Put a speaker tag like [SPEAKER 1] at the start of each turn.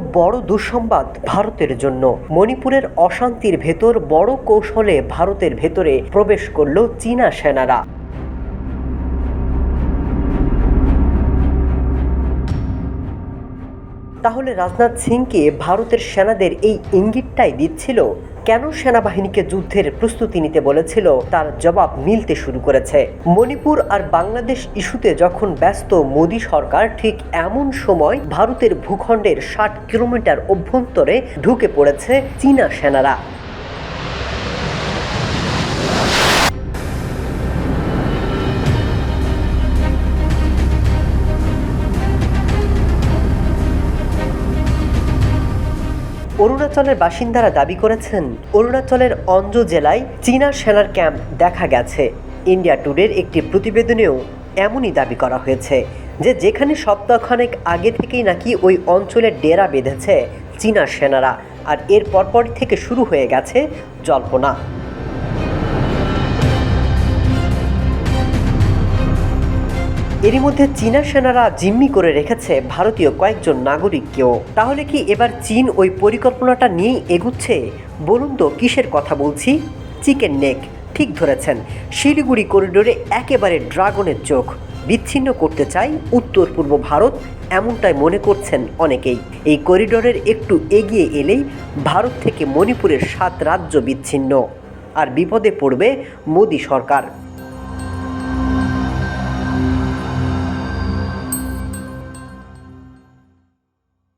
[SPEAKER 1] বড় দুঃসংবাদ ভারতের জন্য। মণিপুরের অশান্তির ভেতর বড় কৌশলে ভারতের ভেতরে প্রবেশ করল চীনা সেনারা। তাহলে রাজনাথ সিংকে ভারতের সেনাদের এই ইঙ্গিতটাই দিচ্ছিল কেন সেনাবাহিনীকে যুদ্ধের প্রস্তুতি নিতে বলেছিল তার জবাব মিলতে শুরু করেছে। মণিপুর আর বাংলাদেশ ইস্যুতে যখন ব্যস্ত মোদী সরকার, ঠিক এমন সময় ভারতের ভূখণ্ডের ষাট কিলোমিটার অভ্যন্তরে ঢুকে পড়েছে চীনা সেনারা। অরুণাচলের বাসিন্দারা দাবি করেছেন, অরুণাচলের অঞ্জ জেলায় চীনা সেনার ক্যাম্প দেখা গেছে। ইন্ডিয়া টুডের একটি প্রতিবেদনেও এমনই দাবি করা হয়েছে যে যেখানে সপ্তাহখানেক আগে থেকেই নাকি ওই অঞ্চলে ডেরা বেঁধেছে চীনা সেনারা, আর এর পরপর থেকে শুরু হয়ে গেছে জল্পনা। এরই মধ্যে চীনা সেনারা জিম্মি করে রেখেছে ভারতীয় কয়েকজন নাগরিককেও। তাহলে কি এবার চীন ওই পরিকল্পনাটা নিয়েই এগুচ্ছে? বলুন তো, কিসের কথা বলছি? চিকেন নেক, ঠিক ধরেছেন। শিলিগুড়ি করিডোরে একেবারে ড্রাগনের চোখ। বিচ্ছিন্ন করতে চাই উত্তর পূর্ব ভারত, এমনটাই মনে করছেন অনেকেই। এই করিডোরের একটু এগিয়ে এলেই ভারত থেকে মণিপুরের সাত রাজ্য বিচ্ছিন্ন। আর বিপদে পড়বে মোদী সরকার।